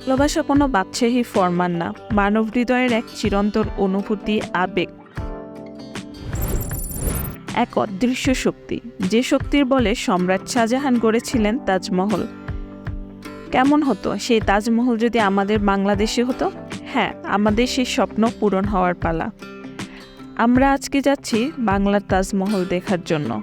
ভালোবাসা কোনো বাদশাহী ফরমান না, মানব হৃদয়ের এক চিরন্তর অনুভূতি, আবেগ। এক অদৃশ্য শক্তি, যে শক্তির বলে সম্রাট শাহজাহান গড়েছিলেন তাজমহল। কেমন হতো, সেই তাজমহল যদি আমাদের বাংলাদেশে হতো? হ্যাঁ আমাদের সেই স্বপ্ন পূরণ হওয়ার পালা। আমরা আজকে যাচ্ছি বাংলার তাজমহল দেখার জন্য।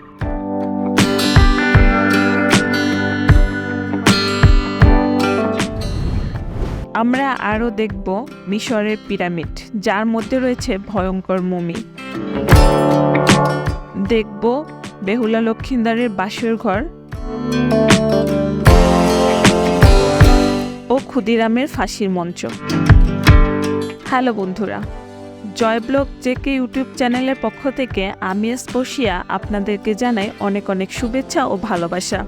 আমরা আরও দেখব মিশরের পিরামিড, যার মধ্যে রয়েছে ভয়ঙ্কর মমি। দেখব বেহুলা লক্ষিন্দারের বাসর ঘর ও ক্ষুদিরামের ফাঁসির মঞ্চ। হ্যালো বন্ধুরা জয় ব্লগ জেকে ইউটিউব চ্যানেলের পক্ষ থেকে আমি স্পর্শিয়া আপনাদেরকে জানাই অনেক অনেক শুভেচ্ছা ও ভালোবাসা।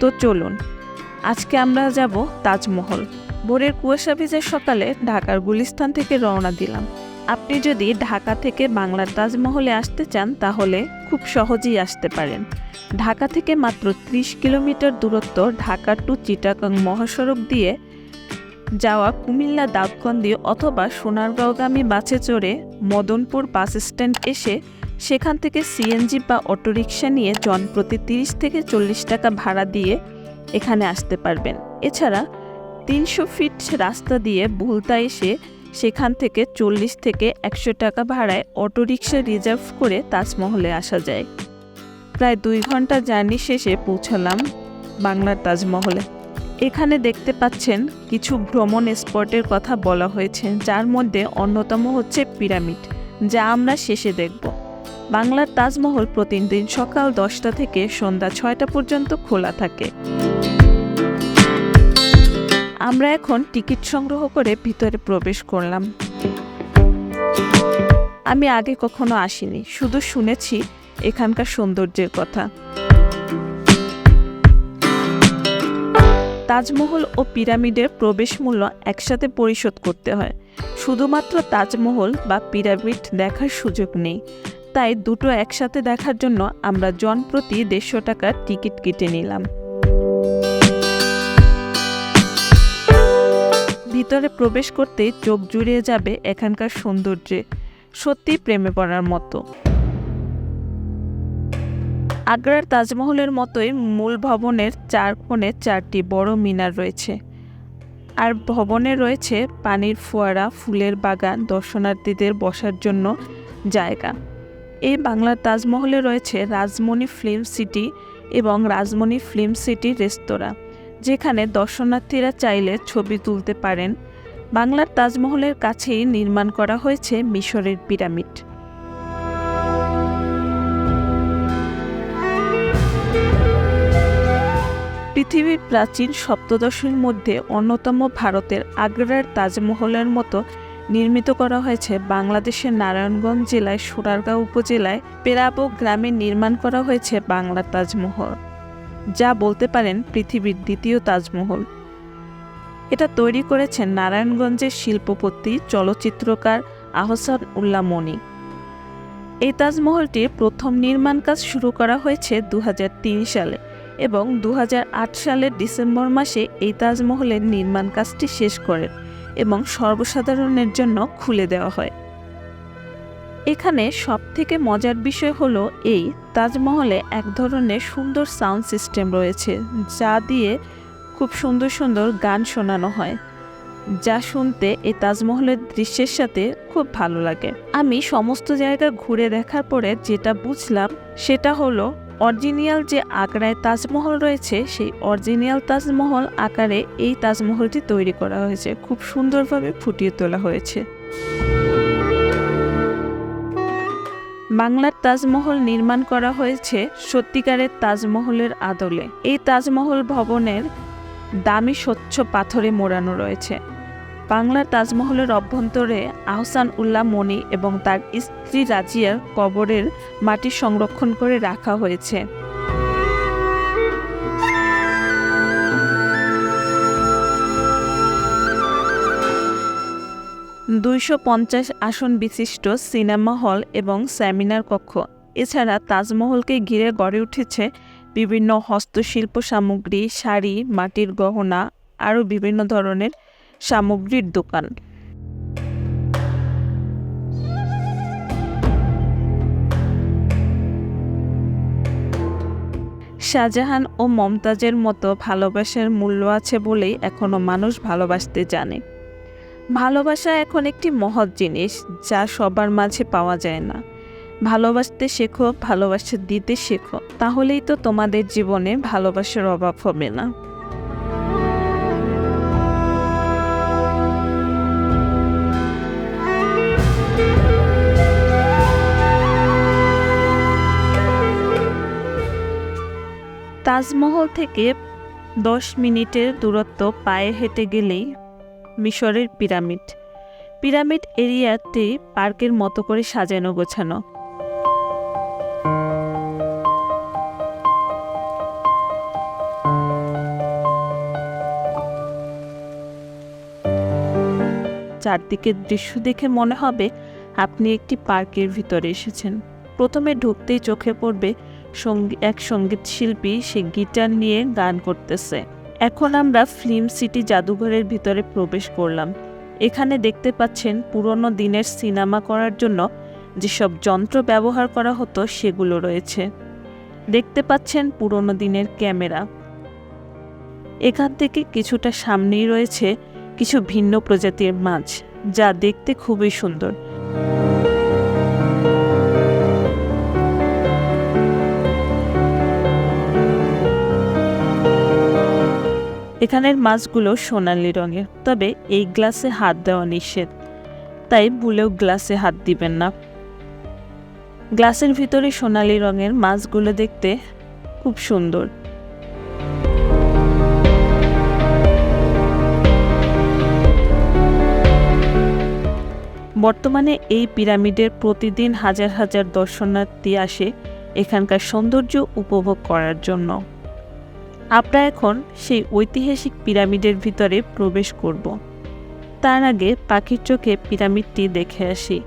তো চলুন আজকে আমরা যাব তাজমহল। ভোরের কুয়াশা ভেজা সকালে ঢাকার গুলিস্তান থেকে রওনা দিলাম। আপনি যদি ঢাকা থেকে বাংলার তাজমহলে আসতে চান, তাহলে খুব সহজেই আসতে পারেন। ঢাকা থেকে মাত্র ৩০ কিলোমিটার দূরত্ব ঢাকা টু চিটাগাং মহাসড়ক দিয়ে যাওয়া কুমিল্লা দাউদকান্দি অথবা সোনারগাঁওগামী বাসে চড়ে মদনপুর বাস স্ট্যান্ড এসে সেখান থেকে সিএনজি বা অটোরিকশা নিয়ে জনপ্রতি তিরিশ থেকে চল্লিশ টাকা ভাড়া দিয়ে এখানে আসতে পারবেন। এছাড়া তিনশো ফিট রাস্তা দিয়ে ভুলতা এসে সেখান থেকে চল্লিশ থেকে একশো টাকা ভাড়ায় অটোরিকশা রিজার্ভ করে তাজমহলে আসা যায়। প্রায় দুই ঘণ্টা জার্নি শেষে পৌঁছালাম বাংলার তাজমহলে। এখানে দেখতে পাচ্ছেন কিছু ভ্রমণ স্পটের কথা বলা হয়েছে, যার মধ্যে অন্যতম হচ্ছে পিরামিড, যা আমরা শেষে দেখব। বাংলার তাজমহল প্রতিদিন সকাল দশটা থেকে সন্ধ্যা ছয়টা পর্যন্ত খোলা থাকে। আমরা এখন টিকিট সংগ্রহ করে ভিতরে প্রবেশ করলাম। আমি আগে কখনো আসিনি, শুধু শুনেছি এখানকার সৌন্দর্যের কথা। তাজমহল ও পিরামিডের প্রবেশ মূল্য একসাথে পরিশোধ করতে হয়। শুধুমাত্র তাজমহল বা পিরামিড দেখার সুযোগ নেই। তাই দুটো একসাথে দেখার জন্য আমরা জনপ্রতি দেড়শো টাকার টিকিট কেটে নিলাম। ভিতরে প্রবেশ করতে চোখ জুড়িয়ে যাবে এখানকার সৌন্দর্যে। সত্যি প্রেমে পড়ার মতো। আগ্রার তাজমহলের মতোই মূল ভবনের চার কোণে চারটি বড় মিনার রয়েছে। আর ভবনে রয়েছে পানির ফোয়ারা, ফুলের বাগান, দর্শনার্থীদের বসার জন্য জায়গা। এই বাংলার তাজমহলে রয়েছে রাজমণি ফিল্ম সিটি এবং রাজমণি ফিল্ম সিটি রেস্তোরাঁ। যেখানে দর্শনার্থীরা চাইলে ছবি তুলতে পারেন, বাংলার তাজমহলের কাছেই নির্মাণ করা হয়েছে মিশরের পিরামিড। পৃথিবীর প্রাচীন সপ্তদশীর মধ্যে অন্যতম ভারতের আগ্রার তাজমহলের মতো নির্মিত করা হয়েছে বাংলাদেশের নারায়ণগঞ্জ জেলায় সোনারগাঁও উপজেলায় পেরাবো গ্রামে নির্মাণ করা হয়েছে বাংলার তাজমহল। যা বলতে পারেন পৃথিবীর দ্বিতীয় তাজমহল। এটা তৈরি করেছেন নারায়ণগঞ্জের শিল্পপতি, চলচ্চিত্রকার আহসান উল্লা মনি। এই তাজমহলটির প্রথম নির্মাণ কাজ শুরু করা হয়েছে দু হাজার তিন সালে এবং দু হাজার আট সালের ডিসেম্বর মাসে এই তাজমহলের নির্মাণ কাজটি শেষ করেন এবং সর্বসাধারণের জন্য খুলে দেওয়া হয়। এখানে সবথেকে মজার বিষয় হলো এই তাজমহলে এক ধরনের সুন্দর সাউন্ড সিস্টেম রয়েছে, যা দিয়ে খুব সুন্দর সুন্দর গান শোনানো হয়, যা শুনতে এই তাজমহলের দৃশ্যের সাথে খুব ভালো লাগে। আমি সমস্ত জায়গা ঘুরে দেখার পরে যেটা বুঝলাম সেটা হলো অরিজিনাল যে আগ্রায় তাজমহল রয়েছে, সেই অরিজিনাল তাজমহল আকারে এই তাজমহলটি তৈরি করা হয়েছে, খুব সুন্দরভাবে ফুটিয়ে তোলা হয়েছে। বাংলার তাজমহল নির্মাণ করা হয়েছে সত্যিকারের তাজমহলের আদলে। এই তাজমহল ভবনের দামি স্বচ্ছ পাথরে মোড়ানো রয়েছে। বাংলার তাজমহলের অভ্যন্তরে আহসান উল্লাহ মনি এবং তার স্ত্রী রাজিয়ার কবরের মাটি সংরক্ষণ করে রাখা হয়েছে। দুইশো পঞ্চাশ আসন বিশিষ্ট সিনেমা হল এবং সেমিনার কক্ষ। এছাড়া তাজমহলকে ঘিরে গড়ে উঠেছে বিভিন্ন হস্তশিল্প সামগ্রী, শাড়ি, মাটির গহনা, আরও বিভিন্ন ধরনের সামগ্রীর দোকান। শাহজাহান ও মমতাজের মতো ভালোবাসার মূল্য আছে বলেই এখনও মানুষ ভালোবাসতে জানে। ভালোবাসা এখন একটি মহৎ জিনিস যা সবার মাঝে পাওয়া যায় না। ভালোবাসতে শেখো, ভালোবাসা দিতে শেখো, তাহলেই তো তোমাদের জীবনে ভালোবাসার অভাব হবে না। তাজমহল থেকে দশ মিনিটের দূরত্ব পায়ে হেঁটে গেলেই মিশরের পিরামিড। পিরামিড এরিয়াটি পার্কের মতো করে সাজানো গোছানো। চারদিকের দৃশ্য দেখে মনে হবে আপনি একটি পার্কের ভিতরে এসেছেন। প্রথমে ঢুকতেই চোখে পড়বে সঙ্গী, এক সংগীত শিল্পী সে গিটার নিয়ে গান করতেছে। এখন আমরা ফিল্ম সিটি জাদুঘরের ভিতরে প্রবেশ করলাম। এখানে দেখতে পাচ্ছেন পুরনো দিনের সিনেমা করার জন্য যেসব যন্ত্র ব্যবহার করা হতো সেগুলো রয়েছে। দেখতে পাচ্ছেন পুরনো দিনের ক্যামেরা। এখান থেকে কিছুটা সামনেই রয়েছে কিছু ভিন্ন প্রজাতির মাছ, যা দেখতে খুবই সুন্দর। এখানের মাছগুলো সোনালি রঙের, তবে এই গ্লাসে হাত দেওয়া নিষেধ। তাই ভুলেও গ্লাসে হাত দিবেন না। গ্লাসের ভিতরে সোনালি রঙের মাছগুলো দেখতে খুব সুন্দর। বর্তমানে এই পিরামিডের প্রতিদিন হাজার হাজার দর্শনার্থী আসে এখানকার সৌন্দর্য উপভোগ করার জন্য। আমরা এখন সেই ঐতিহাসিক পিরামিডের ভিতরে প্রবেশ করব। তার আগে পাখির চোখে পিরামিডটি দেখে আসি।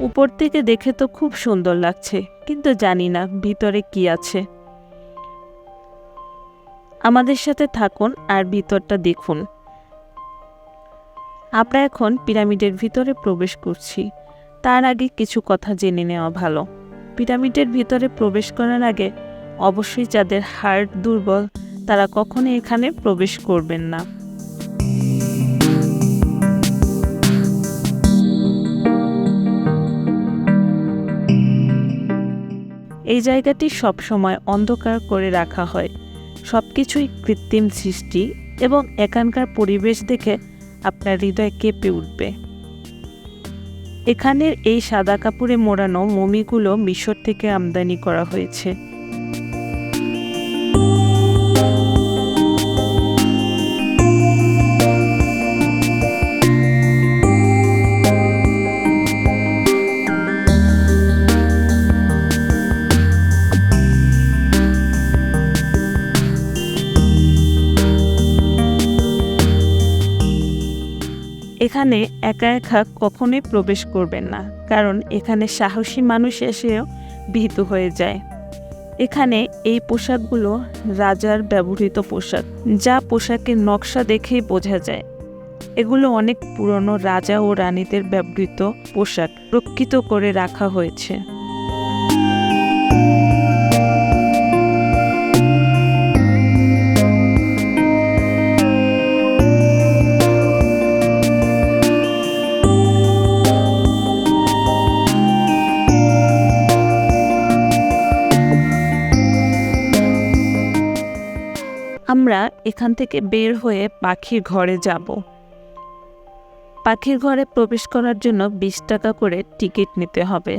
উপর থেকে দেখে তো খুব সুন্দর লাগছে, কিন্তু জানি না ভিতরে কি আছে। আমাদের সাথে থাকুন আর ভিতরটা দেখুন। আমরা এখন পিরামিডের ভিতরে প্রবেশ করছি। তার আগে কিছু কথা জেনে নেওয়া ভালো। পিরামিডের ভিতরে প্রবেশ করার আগে অবশ্যই যাদের হার্ট দুর্বল তারা কখনো এখানে প্রবেশ করবেন না। এই জায়গাটি সবসময় অন্ধকার করে রাখা হয়। সব কিছুই কৃত্রিম সৃষ্টি এবং এখানকার পরিবেশ দেখে আপনার হৃদয় কেঁপে উঠবে। এখানের এই সাদা কাপড়ে মোড়ানো মমিগুলো মিশর থেকে আমদানি করা হয়েছে। এখানে একা একা কখনোই প্রবেশ করবেন না, কারণ এখানে সাহসী মানুষ এসেও ভীত হয়ে যায়। এখানে এই পোশাকগুলো রাজার ব্যবহৃত পোশাক, যা পোশাকের নকশা দেখেই বোঝা যায়। এগুলো অনেক পুরনো রাজা ও রানীদের ব্যবহৃত পোশাক, রক্ষিত করে রাখা হয়েছে। আমরা এখান থেকে বের হয়ে পাখির ঘরে যাব। পাখির ঘরে প্রবেশ করার জন্য বিশ টাকা করে টিকিট নিতে হবে।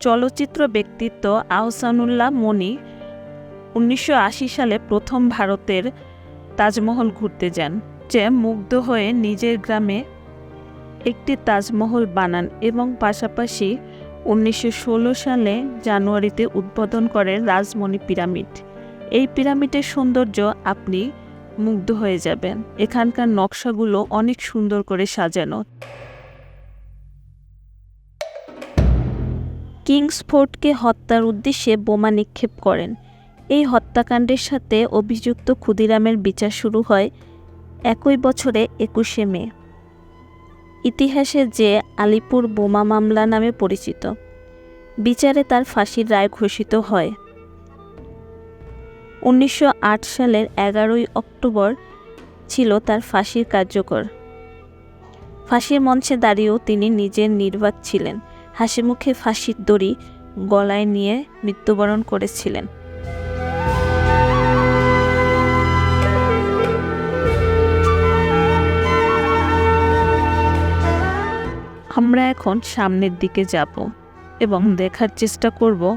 চলচ্চিত্র ব্যক্তিত্ব আহসানুল্লাহ মনি উনিশশো আশি সালে প্রথম ভারতের তাজমহল ঘুরতে যান, যে মুগ্ধ হয়ে নিজের গ্রামে একটি তাজমহল বানান এবং পাশাপাশি উনিশশো ষোলো সালে জানুয়ারিতে উদ্বোধন করেন রাজমণি পিরামিড। এই পিরামিডের সৌন্দর্য আপনি মুগ্ধ হয়ে যাবেন। এখানকার নকশাগুলো অনেক সুন্দর করে সাজানো। কিংসফোর্ডকে হত্যার উদ্দেশ্যে বোমা নিক্ষেপ করেন। এই হত্যাকাণ্ডের সাথে অভিযুক্ত ক্ষুদিরামের বিচার শুরু হয় একই বছরে একুশে মে। ইতিহাসে যে আলিপুর বোমা মামলা নামে পরিচিত, বিচারে তার ফাঁসির রায় ঘোষিত হয়। উনিশশো আট সালের এগারোই অক্টোবর ছিল তার ফাঁসির কার্যকর। ফাঁসির মঞ্চে দাঁড়িয়েও তিনি নিজের নির্বাক ছিলেন। হাসি মুখে ফাঁসির দড়ি গলায় নিয়ে মৃত্যুবরণ করেছিলেন। আমরা এখন সামনের দিকে যাব এবং দেখার চেষ্টা করব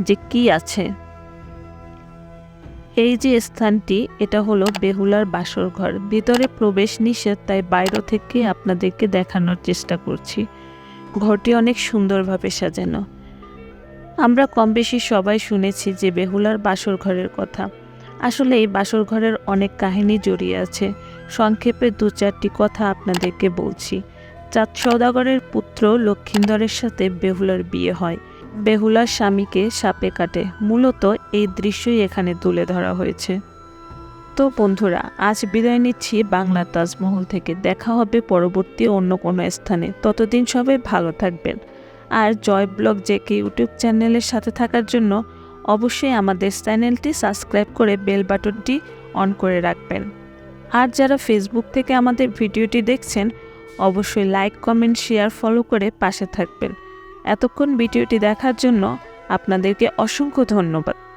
যে কি আছে। এই যে স্থানটি, এটা হলো বেহুলার বাসর ঘর ভিতরে প্রবেশ নিষেধ, তাই বাইরে থেকে আপনাদেরকে দেখানোর চেষ্টা করছি। ঘরটি অনেক সুন্দরভাবে সাজানো। আমরা কম বেশি সবাই শুনেছি যে বেহুলার বাসর ঘরের কথা। আসলে এই বাসর ঘরের অনেক কাহিনী জড়িয়ে আছে। সংক্ষেপে দু চারটি কথা আপনাদেরকে বলছি। চাঁদ সৌদাগরের পুত্র লক্ষিন্দরের সাথে বেহুলার বিয়ে হয়। বেহুলার স্বামীকে সাপে কাটে। মূলত এই দৃশ্যই এখানে তুলে ধরা হয়েছে। তো বন্ধুরা, আজ বিদায় নিচ্ছি বাংলা তাজমহল থেকে। দেখা হবে পরবর্তী অন্য কোনো স্থানে। ততদিন সবাই ভালো থাকবেন। আর জয় ব্লগ জেকে ইউটিউব চ্যানেলের সাথে থাকার জন্য অবশ্যই আমাদের চ্যানেলটি সাবস্ক্রাইব করে বেল বাটনটি অন করে রাখবেন। আর যারা ফেসবুক থেকে আমাদের ভিডিওটি দেখছেন অবশ্যই লাইক, কমেন্ট, শেয়ার, ফলো করে পাশে থাকবেন। এতক্ষণ ভিডিওটি দেখার জন্য আপনাদেরকে অসংখ্য ধন্যবাদ।